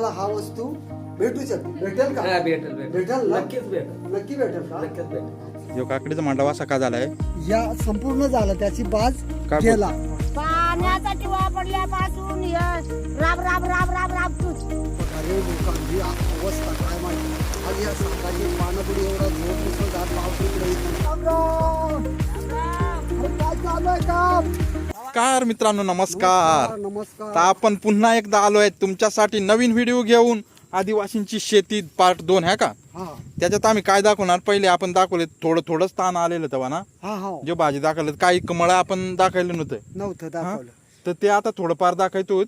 मला हा वस्तू भेटू शकते भेटेल का? हा भेटेल भेटेल. ना? नक्कीच भेटेल. नक्की भेटेल का? नक्कीच भेटेल. जो काकडीचा मांडव असा का झालाय. या संपूर्ण झालं त्याची बाज बोल- गेला. पाण्यासाठी वापरल्यापासून हे राब राब राब राब राब तूच. अरे लोकांची अवस्था काय माहिती? आज या साताची एवढा जोर मुसळधार पाऊस इकडे येतो. राम राम. अरे काय चालू आहे काम? नमस्कार मित्रांनो नमस्कार. नमस्कार तर आपण पुन्हा एकदा आलोय तुमच्यासाठी नवीन व्हिडिओ घेऊन आदिवासींची शेती पार्ट दोन आहे का? हा. त्याच्यात आम्ही काय दाखवणार? पहिले आपण दाखवले थोडं थोडं स्थान आलेलं तेव्हा ना? हा हा. जे भाजी दाखवलं काही कमळा आपण दाखवलं नव्हतं. नव्हतं? दाखवलं. तर ते आता थोडंफार दाखवतो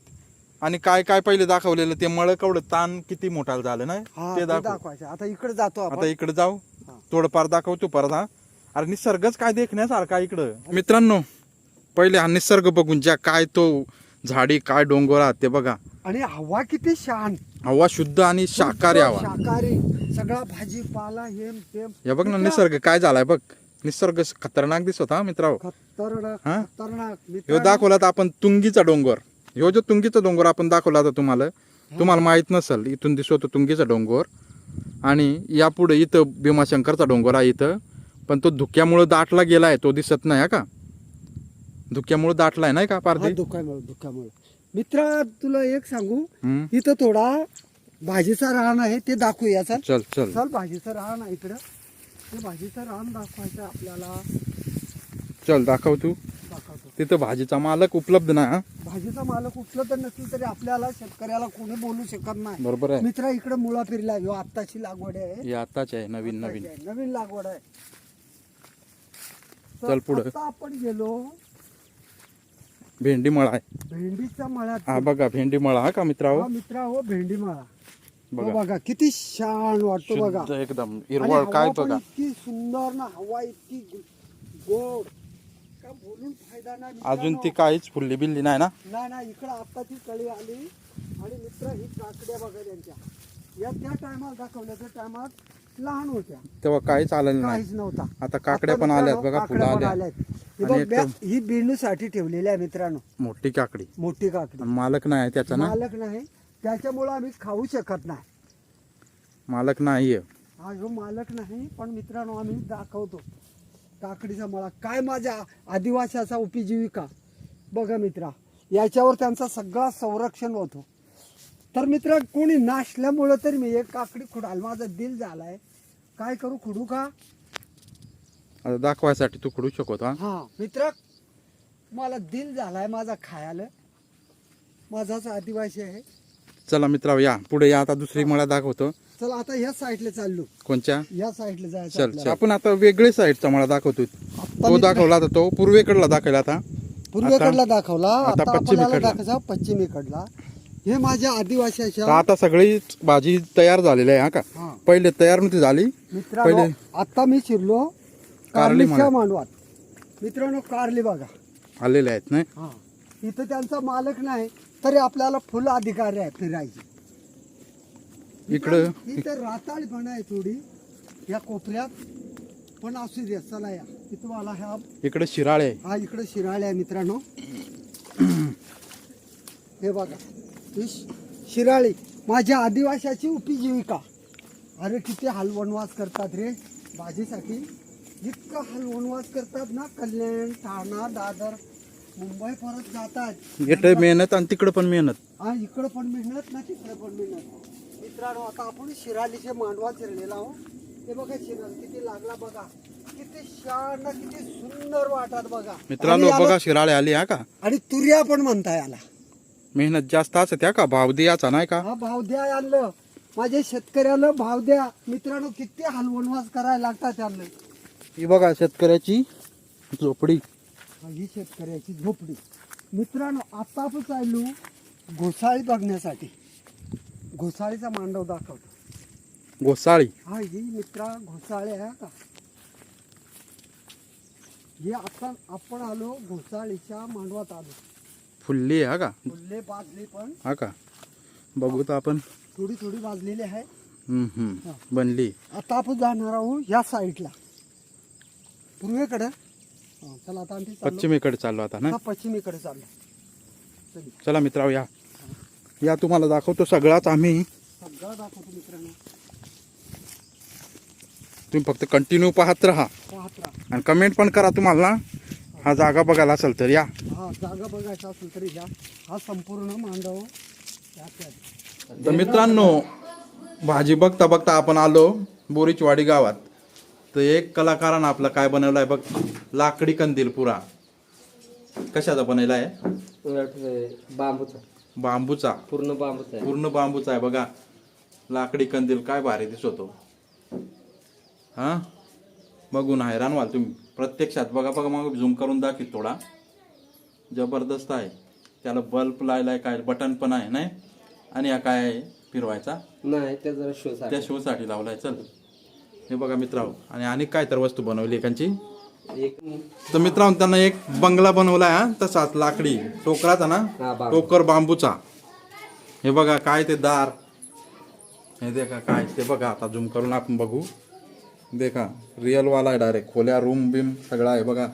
आणि काय काय पहिले दाखवलेलं ते मळ कवडं ताण किती मोठा झालं ना हा ते ते दाखव. दाखवायचं. आता इकडे जातो आता आपण इकडे जाऊ. हा. थोडंफार दाखवतो परत हा. अरे निसर्गच काय देखण्यासारखा इकडं. मित्रांनो पहिले हा निसर्ग बघून ज्या काय तो झाडी काय डोंगरात ते बघा. आणि हवा किती शांत हवा शुद्ध आणि शाकाहारी हवा. शाकाहारी. सगळा भाजीपाला हेम तेम. हे बघ ना निसर्ग काय झालाय बग निसर्ग खतरनाक दिसत हा मित्रांनो. खतरनाक हा? खतरनाक. ह्यो मित्रांनो, दाखवला तर आपण तुंगीचा डोंगर. ह्यो जो तुंगीचा डोंगर आपण दाखवला होता तुम्हाला तुम्हाला माहीत नसेल इथून दिसतो तुंगीचा डोंगर. आणि यापुढे इथं भीमाशंकरचा डोंगर आहे इथं. पण तो धुक्यामुळं दाटला गेलाय तो दिसत नाही हा का? धुक्यामुळं दाटलाय नाही का हा, दुःखामुळे दुःखामुळे मित्रा तुला एक सांगू? हम्म. इथं थोडा भाजीचा रान आहे ते दाखवूया चल. चल चल. चल भाजीचं रान आहे इकडं. ते भाजीचं रान दाखवायचं आपल्याला. चल दाखव तू. दाखवतो. तिथं भाजीचा मालक उपलब्ध नाही हा? भाजीचा मालक उपलब्ध नसेल तरी आपल्याला शेतकऱ्याला कोणी बोलू शकत नाही. बरोबर आहे. मित्रा इकडे मुळा फिरला ह्यो आत्ताची लागवड आहे. हे आताच आहे नवीन नवीन. नवीन लागवड आहे. तर चल पुढं. आता आपण गेलो भेंडी मळा आहे. भेंडीच्या मळ्यात हा बघा भेंडी मळा हा का मित्रांनो हा? मित्रा हो भेंडी मळा हो बघा. बघा किती छान वाटतो बघा. शुद्ध एकदम आणि हिरवळ हवा काय पण बघा. इतकी सुंदर ना हवा इतकी गो- गोड. का बोलून फायदा नाही अजून ती मित्रांनो. काहीच फुलली बिल्ली नाही ना? नाही नाही इकडं आता ती कळी आली. आणि मित्र ही काकड्या बघा त्यांच्या. या त्या टायमाला दाखवल्या त्या टायमात लहान होत्या. तेव्हा काहीच आलेलं नाही. काहीच नव्हता. आता काकड्या पण आल्यात बघा फुलं आल्या आल्यात. ही आणि एकदम- ही बिंडूसाठी ठेवलेली आहे मित्रांनो. मोठी काकडी. मोठी काकडी. मालक नाही आहे त्याचा ना? मालक नाही. त्याच्यामुळे आम्ही खाऊ शकत नाही. मालक नाही आहे. हा ह्यो मालक नाही पण मित्रांनो आम्ही दाखवतो. काकडीचा मळा. काय माझ्या आदिवासाचा उपजीविका? बघा मित्रा याच्यावर त्यांचा सगळा संरक्षण होतो. तर मित्र कोणी नाशल्यामुळं तरी मी एक काकडी खुडाल. माझा दिल झालाय. काय करू खुडू का? आता दाखवायसाठी तू खडू शकतो हा? हा मित्र मला दिल झालाय माझा खायला. माझाच आदिवासी आहे. चला मित्रा या. पुढे या. आता दुसरी मळा दाखवतो. चला आता ह्या साईडला चाललो. कोणच्या? या साईडला जायचं चल. चल. आपण आता वेगळे साईडचा मळा दाखवतो तो दाखवला आता तो पूर्वेकडला दाखवला आता. पूर्वेकडला दाखवला. आता आता आपल्याला पश्चिमेकडला. दाखवायचा पश्चिमेकडला. हे माझ्या तर आदिवासीच्या आता सगळी भाजी तयार झालेली आहे हा का? हा. पहिले तयार नव्हती झाली. मित्रांनो पहिले- आता मी शिरलो. कारली कारलीच्या म्हणा. मांडवात मित्रांनो कारली बघा. आलेले आहेत नाही? हा. इथं त्यांचा मालक नाही तरी आपल्याला फुल अधिकारी आहे फिरायची. इकडं इथं राताळ पण आहे थोडी या कोपऱ्यात. पण असू दे चला या. इथं मला ह्या इकडे शिराळे. आहे. हा इकडे शिराळे आहे मित्रांनो. हे बघा. ही शि- शिराळी माझ्या आदिवासाची उपजीविका. अरे किती हलवनवास करतात रे भाजीसाठी. इतकं हलवनवास करतात ना कल्याण ठाणा दादर मुंबई परत जातात. इकडे मेहनत आणि तिकडे पण मेहनत. हा इकडं पण मेहनत ना तिकडं पण मेहनत. मित्रांनो आता आपण शिरालीचे मांडवा चिरलेला आहो हे बघा शिराल किती लागला बघा. किती शान किती सुंदर वाटत बघा. मित्रांनो आणि याला- बघा शिराळे आली हा का? आणि तुर्या पण म्हणता याला. मेहनत जास्त असत त्या का? भाव द्यायचा नाही का? हा भाव द्या आणलं माझ्या शेतकऱ्याला भाव द्या. मित्रांनो किती हलवणवास करायला लागतात त्यांना ही बघा शेतकऱ्याची झोपडी. हा, शेतकऱ्याची झोपडी. मित्रांनो आता आपण घोसाळी बघण्यासाठी. घोसाळीचा मांडव दाखवतो. घोसाळी. हा ही मित्रा घोसाळे आहे का? हे आता आपण आलो घोसाळीच्या मांडवात आलो. फुल्ली आहे हा का? फुल्ले बाजली पण. हा का? बघू तर आपण. थोडी थोडी बाजलेली आहे. बनली. आता आपण जाणार आहोत या साईडला. पूर्वेकडे. हा, चला आता आम्ही चाललो. पश्चिमेकडे चाललो आता ना पश्चिमेकडे चाललो. चल. चला मित्रांनो या. या तुम्हाला दाखवतो सगळाच आम्ही. सगळं दाखवतो मित्रांनो. तुम्ही फक्त कंटिन्यू पाहत राहा. पाहत राहा. आणि कमेंट पण करा तुम्हाला. हा जागा बघायला असेल तर या. हा जागा बघायचा असेल तरी घ्या हा संपूर्ण मांडव आहे. तर मित्रांनो भाजी बघता बघता आपण आलो बोरीचवाडी गावात. तर एक कलाकारानं आपला काय बनवलं आहे बघ. लाकडी कंदील पुरा. कशाचा बनवला आहे? बांबूचा. बांबूचा. पूर्ण बांबूचा आहे. पूर्ण बांबूचा आहे बघा. लाकडी कंदील काय भारी दिसतो हा? बघून हैराण व्हाल तुम्ही. प्रत्यक्षात बघा बघा मग झूम करून दाखव थोडा. जबरदस्त आहे. त्याला बल्ब लायलाय काय बटन पण आहे नाही? आणि हा काय आहे? फिरवायचा? नाही त्या जरा शो त्या शो साठी लावलाय. चल. हे बघा मित्रांनो. आणि आणि काय तर वस्तू बनवली एकांची. एक तर मित्रांनो त्यांना एक बंगला बनवलाय हा. तसाच लाकडी टोकराचा ना? हा. टोकर बांबूचा. हे बघा काय ते दार. हे देखा काय ते बघा आता झूम करून आपण बघू. देखा रिअल वाला आहे डायरेक्ट खोल्या रूम बिम सगळा आहे बघा.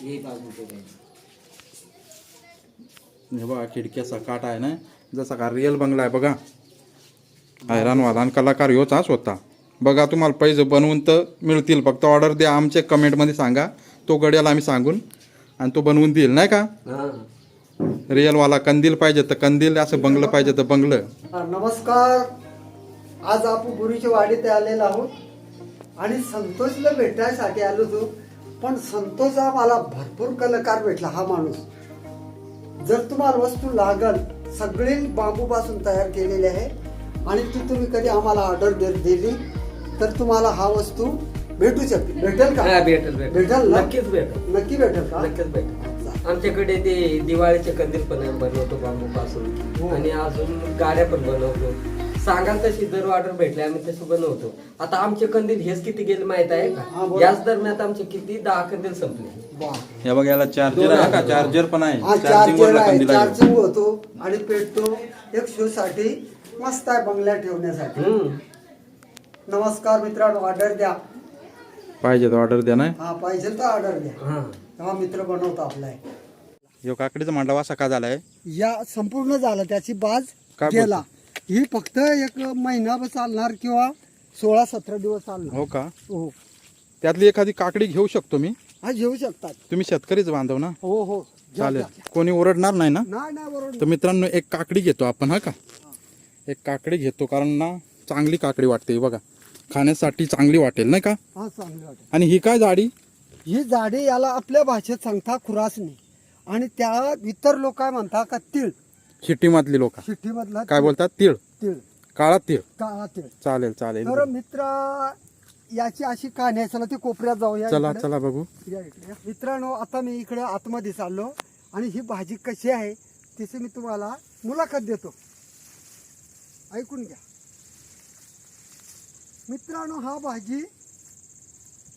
हे बघा खिडक्याचा काट आहे ना? जसा का रिअल बंगला आहे बघा. हैराणवाला आणि कलाकार ह्योच हाच होता. बघा तुम्हाला पैसे बनवून तर मिळतील. फक्त ऑर्डर द्या आमच्या कमेंटमध्ये सांगा. तो गड्याला आम्ही सांगून आणि तो बनवून देईल नाही का? रिअलवाला कंदील पाहिजे तर कंदील असं बंगलं पाहिजे तर बंगलं. नमस्कार. आज आपण गुरुच्या वाडीत आलेलो आहोत आणि संतोषला भेटायसाठी आलो होतो. पण संतोष हा मला भरपूर कलाकार भेटला हा माणूस. जर तुम्हाला वस्तू लागल सगळी बांबूपासून तयार केलेली आहे आणि ती तुम्ही कधी आम्हाला ऑर्डर दिली? तर तुम्हाला हा वस्तू भेटू शकते. भेटेल का? हा, भेटेल भेटेल. भेटेल ना? नक्कीच भेटेल. नक्की भेटेल का? नक्कीच भेटेल. आमच्याकडे ते दिवाळीचे कंदील पण आहे, बनवतो बांबू हो. पासून आणि अजून गाड्या पण बनवतो. सांगाल तशी जर ऑर्डर भेटली आम्ही तशी बनवतो. आता आमचे कंदील हेच किती गेले माहीत आहे हा, का. याच दरम्यान आमचे किती दहा कंदील संपले. वा. हे बघा याला चार्जर आहे. का चार्जर पण आहे. हा चार्जिंग चार्जर वरला आहे. कंदील आहे. चार्जिंग होतो आणि पेटतो एक शो साठी मस्त आहे बंगल्यात ठेवण्यासाठी. हम्म. नमस्कार मित्रांनो ऑर्डर द्या. पाहिजे तर ऑर्डर द्या नाही? हा पाहिजे तर ऑर्डर द्या. मित्र बनवतो आपला ह्यो काकडीचा मांडव असा का झालाय. या संपूर्ण झालं त्याची बाज काय गेला. ही फक्त एक महिना चालणार किंवा सोळा सतरा दिवस चालणार. हो का? हो. त्यातली एखादी काकडी घेऊ शकतो मी? हा घेऊ शकतात. तुम्ही शेतकरीच बांधव ना? हो हो. घ्या, चालेल. घ्या. कोणी ओरडणार नाही ना? नाही नाही बरोबर तर मित्रांनो एक काकडी घेतो आपण हा का? एक काकडी घेतो कारण ना चांगली काकडी वाटते ही बघा. खाण्यासाठी चांगली वाटेल नाही का? हा चांगलं वाटेल. आणि ही काय जाडी? ही झाडे याला आपल्या भाषेत सांगता खुरासणी आणि त्या इतर लोक काय म्हणतात का तीळ. शिट्टीमधली लोक. शिट्टीमधला काय बोलतात? तीळ. तीळ. काळा तीळ. काळा तीळ. चालेल चालेल. तर मित्र याची अशी कहाणी आहे. चला ते कोपऱ्यात जाऊया चला इकडे. चला बघू. या इकडे. या. मित्रांनो आता मी इकडे आतमध्ये चाललो आणि ही भाजी कशी आहे तिची मी तुम्हाला मुलाखत देतो. ऐकून घ्या. मित्रांनो हा भाजी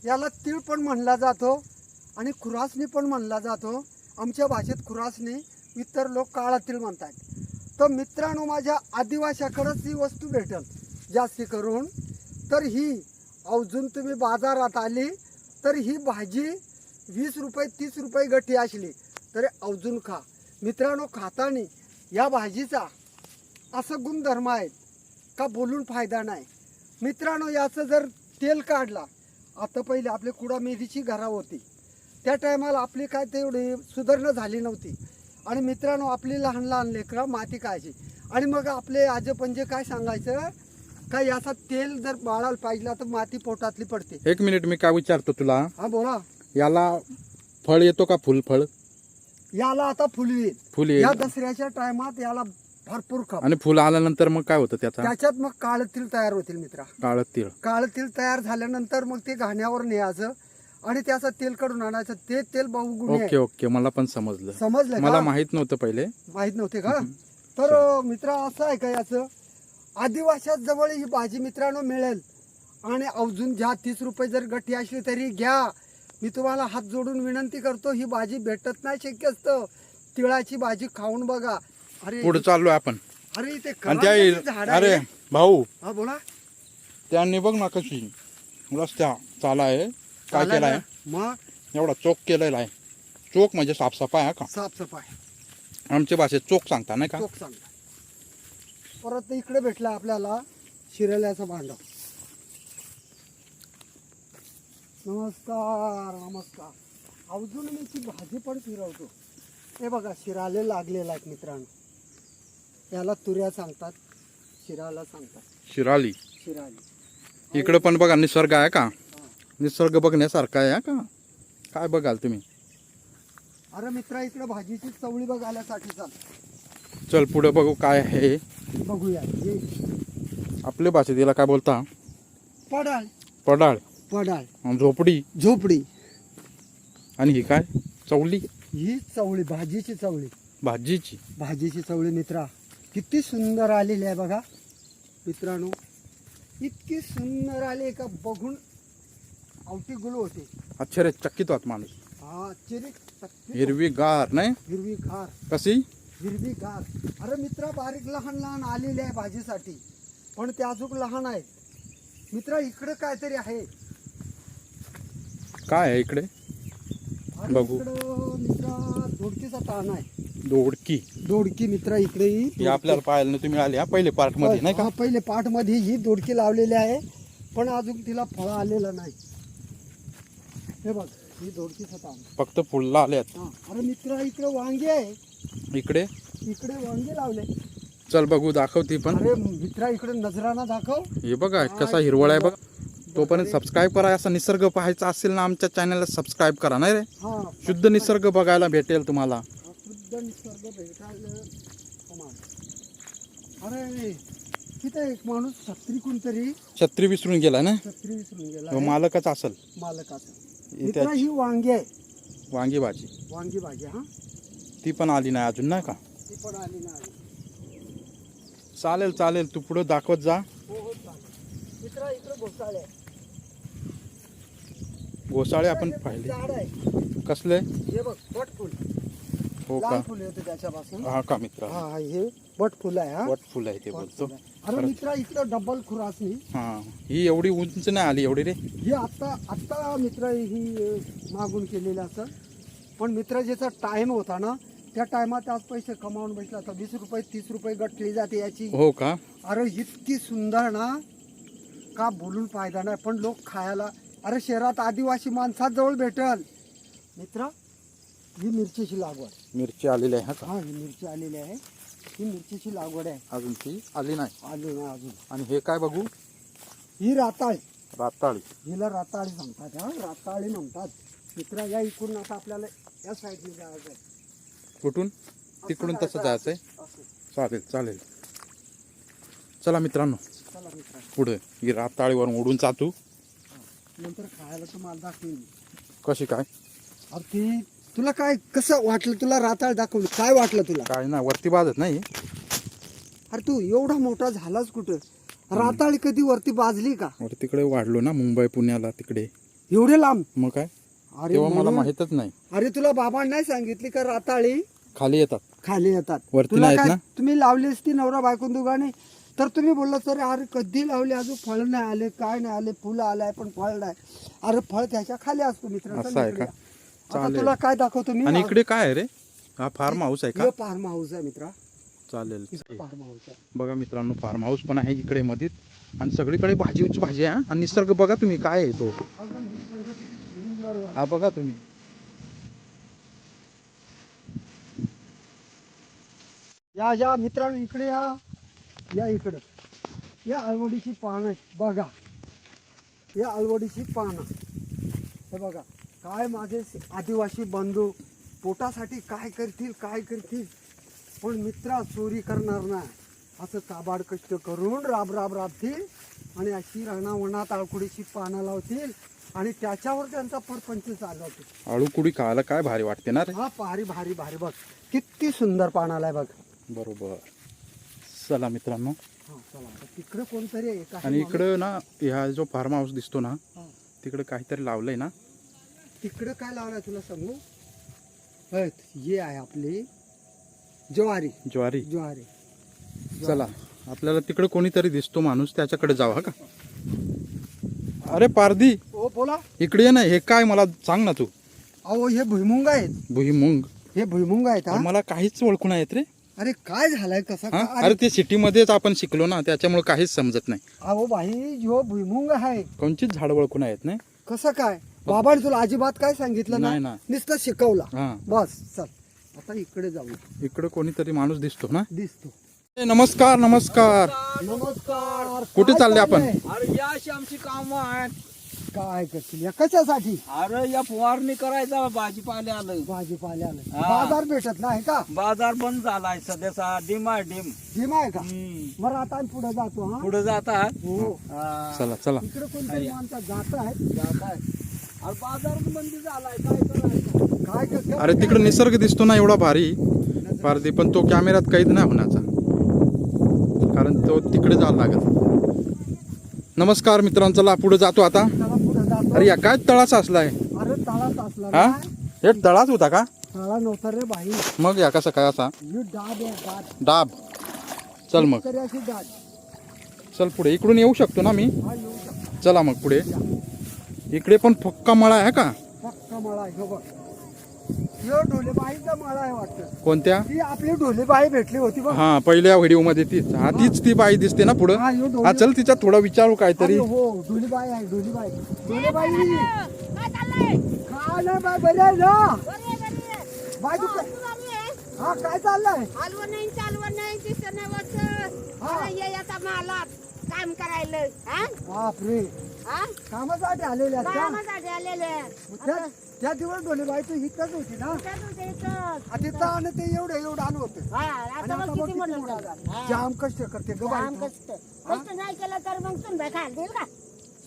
याला तीळ पण म्हणला जातो आणि खुरासणी पण म्हणला जातो. आमच्या भाषेत खुरासणी इतर लोक काळा तीळ म्हणतात. तर मित्रांनो माझ्या आदिवाशाकडंच ही वस्तू भेटेल जास्ती करून. तर ही अजून तुम्ही बाजारात आली तर ही भाजी वीस रुपये तीस रुपये गठी असली तरी अजून खा. मित्रांनो खाताना या भाजीचा असं गुणधर्म आहेत का बोलून फायदा नाही. मित्रांनो याचं जर तेल काढला आता पहिले आपले कुडा मेथीची घरा होती. त्या टायमाला आपली काय तेवढी सुधारणा झाली नव्हती. आणि मित्रांनो आपली लहान लहान लेकरं माती खायची आणि मग आपले आजोपंजे काय सांगायचं का याचा तेल जर बाळाला पाहिजे तर माती पोटातली पडते. एक मिनिट मी काय विचारतो तुला? हा बोला. याला फळ येतो का फुलफळ याला आता फुल येईल. फुल या येईल. दसऱ्याच्या टायमात याला भरपूर खप. आणि फुल आल्यानंतर मग काय होतं त्याचा? त्याच्यात मग काळ तिल तयार होतील मित्रा. काळ तीळ काळ तेल तयार झाल्यानंतर मग ते घाण्यावर न्यायचं आणि त्याचं तेल काढून आणायचं. ते तेल बहुगुणी ओके ओके. मला पण समजलं. समजलं मला का? माहीत नव्हतं पहिले. माहीत नव्हते का? तर मित्रा असं आहे का याचं? आदिवासात जवळ ही भाजी मित्रांनो मिळेल. आणि अजून ज्या तीस रुपये जर गठी असली तरी घ्या. मी तुम्हाला हात जोडून विनंती करतो ही भाजी भेटत नाही शक्य असतं तिळाची भाजी खाऊन बघा. अरे पुढे चाललोय आपण. अरे आणि त्या झाडं अरे आहे. भाऊ. हा बोला. त्यांनी बघ ना कशी रस्त्या चाला आहे. काय चालेल केलाय? मग? एवढा चोक केलेला आहे. चोक म्हणजे साफसफाई हा का? साफसफाई. आमच्या भाषेत चोक सांगता नाही का? चोख सांगा परत इकडे भेटला आपल्याला शिरल्याचा भांडा. नमस्कार नमस्कार. अजून मी ती भाजी पण फिरवतो. हे बघा शिराले लागलेला आहेत मित्रांनो. याला तुऱ्या सांगतात शिराला सांगतात. शिराली? शिराली. इकडं पण बघा निसर्ग आहे का? निसर्ग बघण्यासारखा आहे हा का? काय बघाल तुम्ही? अरे मित्रा इकडे भाजीची चवळी बघायसाठी चाल. चल पुढे बघू काय आहे. बघूया. हे आपल्या भाषेत याला काय बोलता? पडाळ. पडाळ. पडाळ. झोपडी? झोपडी. आणि ही काय? चवली ही चवळी भाजीची चवळी. भाजीची. भाजीची चवळी मित्रा. किती सुंदर आलेली आहे बघा. मित्रांनो इतकी सुंदर आली का बघून आवटी गुल होते. आश्चर्यचकित होत माणूस. हा चिरी चक्की हिरवी गार नाही? हिरवी गार कशी? हिरवी गार अरे मित्रा बारीक लहान लहान आलेले आहे भाजीसाठी. पण ते अजून लहान आहेत. मित्रा इकडे काहीतरी आहे. काय आहे इकडे? बघू. मित्रा दोडकीचा ताण आहे. दोडकी. दोडकी मित्रा इकडे ही. ही आपल्याला पाहायला नाही तुम्ही आले हा पहिले पार्टमध्ये नाही का? हा, पहिले पाठमध्ये ही दोडकी लावलेली आहे पण अजून तिला फळ आलेलं नाही. हे बघ ही दोडकीचं ताण फक्त फुलला आल्यात. हा अरे मित्रा इकडे वांगे आहे. इकडे? इकडे वांगे लावले. चल बघू दाखव ती पण. अरे मित्रा इकडे नजराना दाखव. हे बघा कसा हिरवळ आहे बघ. तोपर्यंत सबस्क्राईब करा असा निसर्ग पाहायचा असेल ना आमच्या चॅनलला सबस्क्राईब करा नाही रे? हा शुद्ध निसर्ग बघायला भेटेल तुम्हाला. शुद्ध निसर्ग भेटायला कमाल. अरे तिथे एक माणूस छत्री कोणतरी छत्री विसरून गेला ना? छत्री विसरून गेला. आहे. मालकच असेल. मालकाचा मित्रा त्या- ही वांगी आहे. वांगी भाजी. वांगी भाजी हा? ती पण आली नाही अजून नाही का? ती पण आली नाही चालेल चालेल. तू पुढे दाखवत जा. हो हो चालेल. मित्रा इकडे घोसाळे आहे. घोसाळे आपण पाहिले. कसले? हे बघ बट फुल हो का? फुल येते त्याच्यापासून. हा का मित्र? हा हा, हे बट फुल आहे हा. वट फुल आहे ते बोलतो. अरे मित्रा इकडं डबल खुरासनी हा ही एवढी उंच नाही आली एवढी रे. ही आत्ता आत्ता मित्र ही अ, मागून केलेली असं. पण मित्र ज्याचा टाइम होता ना त्या टायमात आज पैसे कमावून बसला. तर वीस रुपये तीस रुपये गटली जाते याची. हो का? अरे इतकी सुंदर ना का बोलून फायदा नाही. पण लोक खायला अरे शहरात आदिवासी माणसात जवळ भेटल. मित्र ही मिरचीची लागवड. मिरची आलेली आहे हा का? हा ही मिरची आलेली आहे. ही मिरचीची लागवड आहे. अजून ती आली नाही. आली नाही अजून. आणि हे काय बघू? ही राताळी. राताळी. हिला राताळी म्हणतात हा राताळी म्हणतात. मित्र या इकडून आता आपल्याला या साईडने जायचं आहे. कुठून? तिकडून तसं जायचंय असं. चालेल चालेल. चला मित्रांनो चला मित्र पुढे. ही राताळीवरून उडून जातो. नंतर खायला तुम्हाला दाखवेन. कशी काय? अरे ती तुला काय कसं वाटलं? तुला राताळ दाखवली. काय वाटलं तुला? काय ना वरती बाजत नाही. अरे तू एवढा मोठा झालाच कुठं? राताळी कधी वरती बाजली का? वर तिकडे वाढलो ना मुंबई पुण्याला तिकडे. एवढे लांब? मग काय? अरे तेव्हा मला म्हणून- माहीतच नाही. अरे तुला बाबा नाही सांगितली का राताळी? खाली येतात. खाली येतात. वरती तुला नाहीत काय ना? तुम्ही लावली असती नवरा बायकोन दुगाने तर तुम्ही बोलला तर अरे कधी लावली? अजून फळ नाही आले काय नाही आले? फुलं आलाय पण फळ नाही. अरे फळ त्याच्याखाली असतो मित्र असं आहे का? आता चालेल. तुला काय दाखवतो मी? आणि इकडे काय आहे रे? हा फार्म हाऊस आहे का? फार्म हाऊस आहे मित्रा. चालेल. फार्म हाऊस आहे. बघा मित्रांनो फार्म हाऊस पण आहे इकडे मध्ये आणि सगळीकडे भाजीच भाजी आहे हा. आणि निसर्ग बघा तुम्ही काय आहे तो. हा बघा तुम्ही. या या मित्रांनो इकडे या. या इकडं. या अलवडीची पानं आहेत, बघा. या अलवडीची पानं. हे बघा. काय माझे आदिवासी बंधू पोटासाठी काय करतील काय करतील? पण मित्रा चोरी करणार नाही. असं काबाड कष्ट करून राब राब राबतील आणि अशी राणावणात आळकुडीची पानं लावतील आणि त्याच्यावर त्यांचा परपंच चालवतील. आळू कुडी खायला काय भारी वाटते ना रे? हा भारी भारी भारी. बघ किती सुंदर पानाला आहे बघ. बरोबर. चला मित्रांनो. हा तिकडे कोणतरी आहे का आणि इकडं ना ह्या जो फार्म हाऊस दिसतो ना हा. तिकडे काहीतरी लावलंय ना. तिकडे काय लावलंय तुला सांगू? हे आहे आपली ज्वारी. ज्वारी. ज्वारी. चला. आपल्याला तिकडे कोणीतरी दिसतो माणूस त्याच्याकडे जाऊ हा का? अरे पारदी ओ बोला. इकडे ये ना हे काय मला सांग ना तू. अहो हे भुईमुंग आहेत. भुईमुंग. हे भुईमुंग आहेत हा? मला काहीच ओळखू नाही येत रे. अरे काय झालंय कसं? हा? काय- अरे ते सिटीमध्येच आपण शिकलो ना त्याच्यामुळे काहीच समजत नाही. अहो बाई जो भुईमुंग आहे. कोणचीच झाड ओळखून आहेत नाही? कसं काय? बाबाने तुला अजिबात काय सांगितलं नाही ना? ना. नुसतं शिकवला. हा. बस चल. आता इकडे जाऊ. इकडे कोणीतरी माणूस दिसतो ना? दिसतो. ए, नमस्कार नमस्कार. नमस्कार. कुठे काय चालले आपण? चाललंय? अरे या अशी आमची काम आहेत. काय करतील या कशासाठी? अरे या फवारणी करायचा भाजीपाले आलं. भाजीपाल्याला हा. बाजार भेटत नाही का? बाजार बंद झालाय सध्याचा डिम आहे डिम. जिम आहे का. मग आता पुढे जातो हा. पुढे जातात हो. हा. चला चला. इकडे कोणतरी माणसं जात आहे जाताय. अरे बाजार बंदी झालाय काय करायचं? काय करते अरे तिकडे निसर्ग दिसतो ना एवढा भारी. पारदी पण तो कॅमेऱ्यात कैद नाही होण्याचा. कारण तो तिकडे जावं लागेल नमस्कार मित्रांनो चला पुढे जातो आता. चला अरे या काय तळाचा असलाय? अरे तळात असला हा? ना. हे तळाच होता का? तळा नव्हता रे भाई मग या कसा काय असा? ही डाब आहे डाब. डाब. चल मग. तरी अशी डाब. चल पुढे. इकडून येऊ शकतो ना मी? हा येऊ शकतो. चला मग पुढे. इकडे पण फक्का मळा आहे का? पक्का मळा आहे हो बघ. ह्यो ढोलेबाईचा मळा आहे वाटतं. कोणत्या? ती आपली ढोलेबाई भेटली होती बघ. हा पहिल्या व्हिडिओमध्ये तीच. हा तीच ती बाई दिसते ना पुढं? हा, हा चल तिच्यात थोडं विचारू काहीतरी. अरे हो ढोलीबाई आहे ढोलीबाई. ढोलेबाई! काय चाललंय. काय नाही बाय बरे आहे ना? बरी आहे, बरी आहे. बाय तू हो, काय- आहे? हा काय चाललंय? हलवं नाही चालवं नाही दिसत नाही वरचं. हा. अरे ये आता मालात काम करायला हा? बापरे. हा? कामासाठी आलेले आहेत का? कामासाठी आलेले त्या त्या दिवस ढोलेबाई तू हितच होती ना? आ, तिथं आणि ते एवढं एवढं आणू होतं. हा आणि आता आता मग बघ किती किती मोठं मोठा झालं. झाला. जाम कष्ट करते ग जाम बाई कष्ट. कष्ट नाही केलं तर मग सुनबाई खायला देईल का?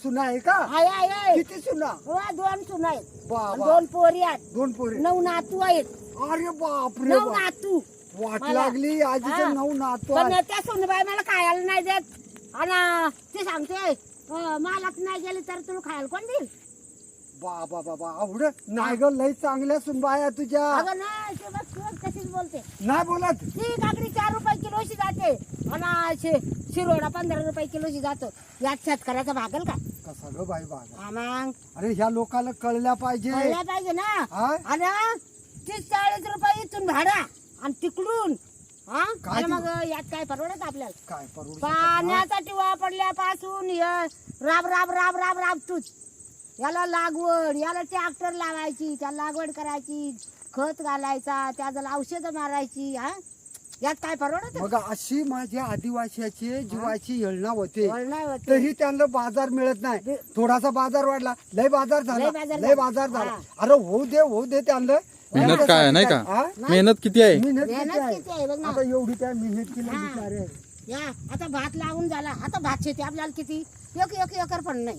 सुना आहे का? आहे आहे. किती सुना? हो, दोन सुन आहेत. दोन पोरी आहेत. दोन पोरे. नऊ नातू आहेत. अरे बापरे नऊ बाप. नातू. वाट मला. लागली आजीचे हा. नऊ नातू पण. त्या सुनबाई मला खायला नाही देत. आणि ते सांगते. अं, मालात नाही गेली तर तुला खायला कोण देईल? बाबा बाबा आवड. नाही ग लय चांगल्या सुनबाया तुझ्या. अगं नाही ते बघ तू कशीच बोलते. नाही बोलत? ती काकडी चार रुपये किलोची जाते. आणि शि- शिरोडा पंधरा रुपये किलोची जातो. यात शेतकऱ्याचा भागल का? कसा ग बाई बागा? हा मग? अरे ह्या लोकांना कळल्या पाहिजे. कळलं पाहिजे ना. हा? आणि तीस चाळीस रुपये इथून भाडा. आणि तिकडून हा? काय आणि? मग यात काय परवडत आपल्याला? काय परवडत पाण्याचा टिवा पडल्यापासून हे राब राब राब राब राब तूच. याला लागवड याला ट्रॅक्टर लावायची त्याला लागवड करायची खत घालायचा त्याला औषधं मारायची हा? यात काय परवडत मग अशी माझ्या आदिवासीचे जीवाची येळणा होते. तरी त्यांना बाजार मिळत नाही. थोडासा बाजार वाढला. लय बाजार झाला. लय बाजार झाला. अरे होऊ दे होऊ दे त्यांना. मेहनत काय नाही का? मेहनत किती आहे? मेहनत किती आहे? बघ. आता एवढी त्या मेहनत केली. बिचारे. या आता भात लावून झाला. आता भात शेती आपल्याला किती? एक एक एकर पण नाही.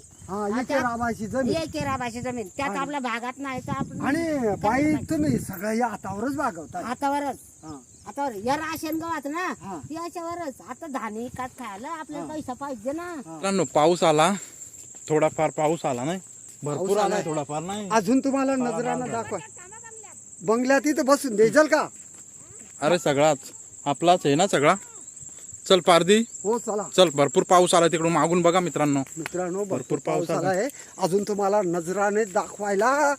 राबाची जमीन. त्यात आपल्या भागात नाही तर आपण आणि बाई तुम्ही सगळं या हातावरच भागवता हातावरच हा. हातावर या राशन गव्हात ना. याच्यावरच आता धान एकात खायला आपल्याला पैसा पाहिजे ना. मित्रांनो पाऊस आला. थोडाफार पाऊस आला नाही. भरपूर पाऊस आला आलाय. थोडाफार नाही. अजून तुम्हाला नजरानं दाखवा. बंगल्यात इथं बसून देजल का? अरे सगळाच. आपलाच आहे ना सगळा? चल पारदी हो चला. चल भरपूर पाऊस आला तिकडून. मागून बघा मित्रांनो. मित्रांनो भरपूर पाऊस पाऊस आला. आहे अजून तुम्हाला नजराने दाखवायला.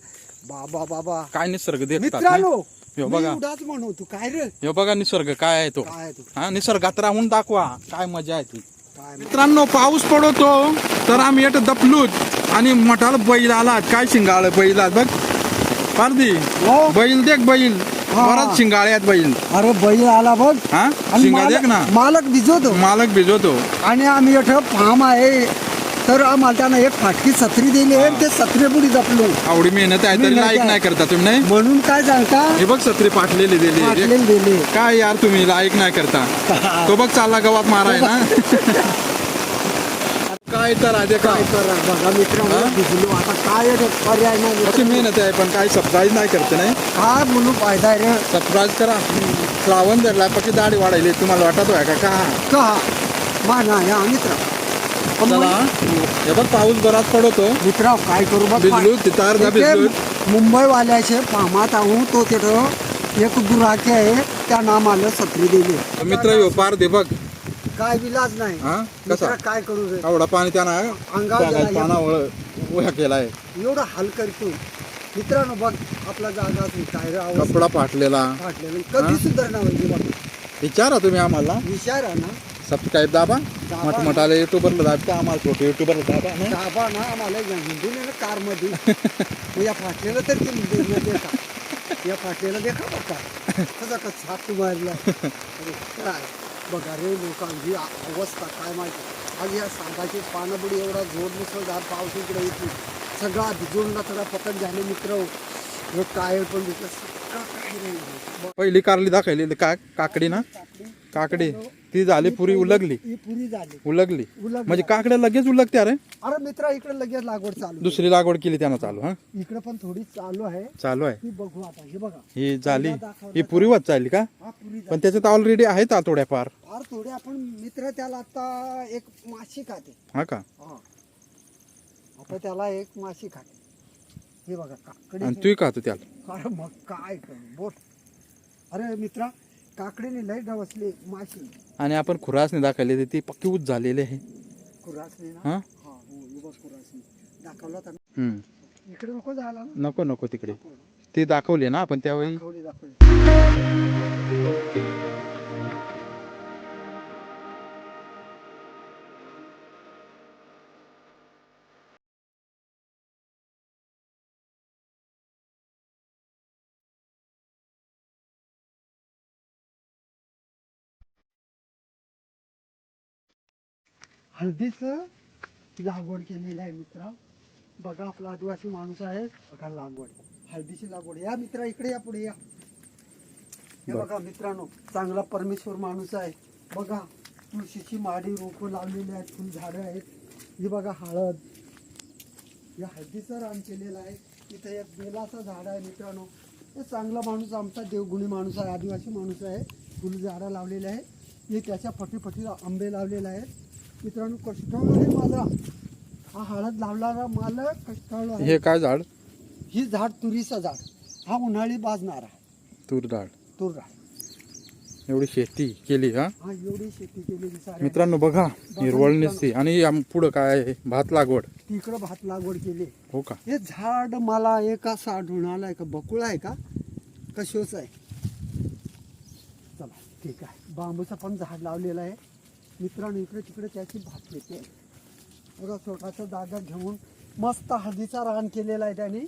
बाबा बाबा. काय निसर्ग देतात मित्रांनो ह्यो बघा. एवढाच म्हणतो काय रे? हे बघा निसर्ग काय आहे तो. काय आहे तू? हा निसर्गात राहून दाखवा. काय मजा आहे ती. काय मित्रांनो पाऊस पडतो तर आम्ही येत दपलूच आणि मठाला बैल आला काय शिंगाळ बैल बघ. पारदी हो. बैल देख बैल. हा. बराच शिंगाळे आहेत बैल. अरे बैल आला बघ. हा? आणि शिंगा देख ना. मालक मालक भिजवतो. मालक भिजवतो. आणि आम्ही इथं फार्म आहे. तर आम्हाला त्यानं एक फाटकी सत्री दिली आहे आणि ते सत्री बुडी जपलो. आवडी मेहनत आहे तरी लाईक. नाही करता तुम्ही नाही? म्हणून काय सांगता हे बघ सत्री पाटलेली दिली. फाटलेले दिले. काय यार तुम्ही लाईक नाही करता. तो बघ चालला गवात माराय ना काय तर आहे ते काय काय करा बघा मित्रांनो भिजलो. आता काय पर्याय नाही अशी मेहनत आहे पण काही सबस्क्राईब नाही करते नाही? काय बोलू फायदा आहे रे. सबस्क्राईब करा. श्रावण धरला पक्की दाढी वाढायली. तुम्हाला वाटत आहे का? का? का? माना या मित्र. पण चला. मग- हे बघ पाऊस बराच पडतो. मित्र काय करू बघ तिथं अर्धा इथे भिजलो. मुंबईवाल्याचे फार्मात आहो तो तिथं एक गुराखी आहे त्या नामाला सत्री दिली. मित्र यो पार दे बघ. काय विलाज नाही. हा? मित्र कसा? काय करू रे? आवडा पाणी त्यानं अंगावर पानावळ उभ्या केलाय. एवढं हाल करतो मित्रांनो बघ आपला जागा असेल काय रे आवाज? कपडा फाटलेला. फाटलेलं. कधी सुधारणा म्हणजे बघ. विचारा तुम्ही आम्हाला. विचारा ना. सबस्क्राईब दाबा. मोठाले युट्यूबरला दाबता आम्हाला छोटे युट्यूबरला दाबा ना दाबा ना आम्हाला आहे ना कारमध्ये. मग या फाटलेलं तर ते देखा. या फाटलेला देखा बघा. कसा का छाप मारला. अरे काय? बघा रे लोकांची आ- अवस्था काय माहिती? आज या सांगाची पानबुडी एवढा जोर मुसळधार पाऊस इकडे येते सगळा भिजूनला थोडा पकड झाले मित्र. हे काय पण दिसलं. सगळं काय नाही पहिली कारली दाखवली का काकडी ना? काकडी. ती झाली पुरी उलगली. ही पुरी झाली. उलगली. उलगली. म्हणजे काकड्या लगेच उलगते अरे अरे मित्रा इकडे लगेच लागवड चालू दुसरी लागवड केली त्यानं चालू हा? इकडे पण थोडी चालू आहे. चालू आहे. ती बघू आता हे बघा. ही झाली. ही पुरी होत चालली का? हा पुरी झाली. पण त्याच्यात ऑलरेडी आहेत थोड्या फार फार थोडे आपण मित्र त्याला आता एक माशी खाते. हा का? हा. आता त्याला एक माशी खाते. हे बघा आणि काकडी तू खातो त्याला. अरे मग काय करू? बोल. अरे मित्रा काकडीने लय गवसली माशी. आणि आपण खुरासने दाखवली ती पक्की उच झालेली आहे. ना? हा? हा हो हे बघ कुरासली दाखवला होता ना? हम्म. इकडे नको झाला ना? नको नको तिकडे. ती दाखवली ना आपण त्यावेळी? दाखवली दाखवली. हळदीचं लागवड केलेली आहे मित्रा. बघा आपला आदिवासी माणूस आहे. बघा लागवड. हळदीची लागवड. या मित्रा इकडे या पुढे या. हे बघा मित्रांनो चांगला परमेश्वर माणूस आहे. बघा तुळशीची माडी रोपं लावलेली आहेत फुल झाडं आहेत. ही बघा हळद. या हळदीचं रान केलेलं आहे. इथं एक बेलाचं झाड आहे मित्रांनो. हे चांगला माणूस आमचा देवगुणी माणूस आहे आदिवासी माणूस आहे. फुल झाडं लावलेले आहे. हे त्याच्या फटीफटी आंबे लावलेले आहेत. मित्रांनो कष्टाळू आहे माझा. हा हळद लावणारा मालक कष्टाळू आहे. हे काय झाड? ही झाड तुरीचं झाड. हा उन्हाळी बाजणारा. तूर डाळ तूर झाड. एवढी शेती केली हा? हा एवढी शेती केलेली सारी मित्रांनो बघा हिरवळ निसती आणि आम- पुढं काय आहे? भात लागवड. तिकडं भात लागवड केली. हो का? हे झाड मला एक असा आढळून आलाय का? बकुळ आहे का? कशोच आहे? चला ठीक आहे. बांबूचं पण झाड लावलेलं आहे. मित्रांनो इकडे तिकडे त्याची भात येते बघा स्वतःचा जागा घेऊन मस्त हळदीचा रान केलेला आहे त्याने.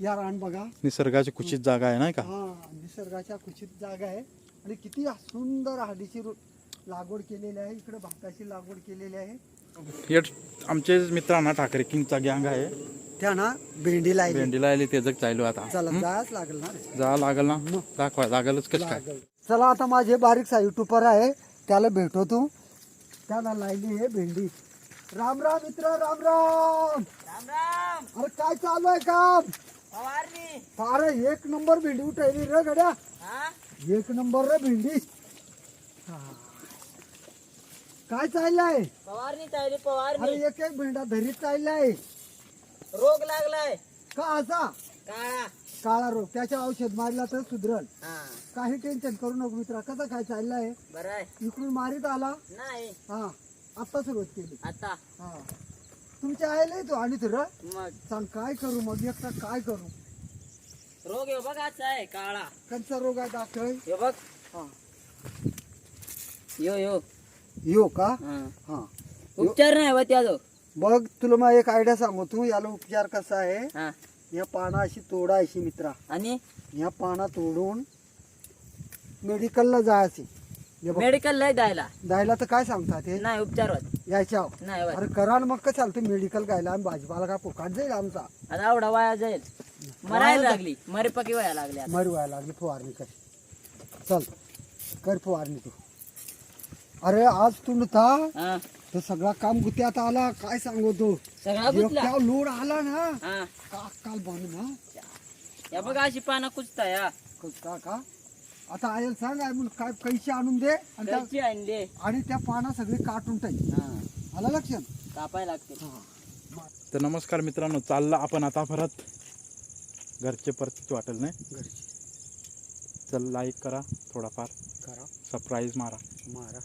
या रान बघा. निसर्गाची कुचित जागा आहे नाही का? हा निसर्गाच्या कुचित जागा आहे. आणि किती सुंदर हळदीची रो- लागवड केलेली आहे. इकडे भाताची लागवड केलेली आहे. हे आमचे मित्रांना ठाकरे किंगचा गँग आहे. त्या ना भेंडीला आहे भेंडीला आली ते जग चालू आता. चला जायच लागेल ना जा लागल ना? दाखवा लागलच कसं काय. चला आता माझे बारीक युट्यूबर आहे. त्याला भेटवतो. त्याला लायली आहे भेंडी. राम राम मित्र राम राम. अरे काय चालू आहे काम? अरे एक नंबर भेंडी उठायली रे गड्या. एक नंबर रे भेंडी. हा. काय चाललंय? फवारणी चालली फवारणी. अरे एक एक भेंडा धरीत चाललाय. रोग लागलाय. का असा? काळा काळा रोग त्याच्या औषध मारला तर सुधरल. हा. काही टेन्शन करू नको मित्रा कसा काय चाललाय बरं आहे. इकडून मारीत आला? नाही. हा आता सुरुवात केली. आता? हा. तुमच्या आईला तो आणि तुला मग? सांग काय करू मग? एकटा काय करू? रोग हे बघ असा आहे काळा. कंचा रोग आहे दाखल. हे बघ. हा. यो यो. यो का? हा. हा. उपचार नाही बघ तुला मग एक आयडिया सांगू. तू याला उपचार कसा आहे? हा. या पाना अशी तोडायची मित्रा. आणि? या पाना तोडून मेडिकलला जायची हे बघ, मेडिकल लय द्यायला जायला तर काय सांगतात हे नाही उपचार होत यायच्या नाही होत अरे करा ना मग का चालतं? मेडिकल गायला आणि भाजीपाला काय फुकाट जाईल आमचा. आता आवडा वाया जाईल. मरायला लागली. मरे पकी वाया लागली. मरू व्हायला लागली. फवारणी कर. चल कर फवारणी तू. अरे आज तू नव्हता. हा. तर सगळा काम गुत्यात आला. काय सांगू तू सगळा गुतला. लोड आला ना. हा. का काल बन ना. या बघा अशी पानं कुचता या. का का? आता आयल सांग म्हणून काय पैसे आणून दे आणि त्या- कैची आणले आणि त्या पाना सगळे काटून टाक. हा. आला लक्षात? कापाय लागते. हा. तर नमस्कार मित्रांनो चालला आपण आता परत. घरचे परिस्थिती वाटेल नाही? घरची. चल लाईक करा थोडाफार. करा. सरप्राईज मारा. मारा.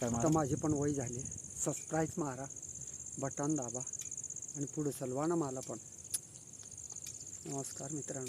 काय आता मारा? माझे पण वय झाले. सबस्क्राईब मारा बटन दाबा आणि पुढे सलवाना मला पण. नमस्कार मित्रांनो.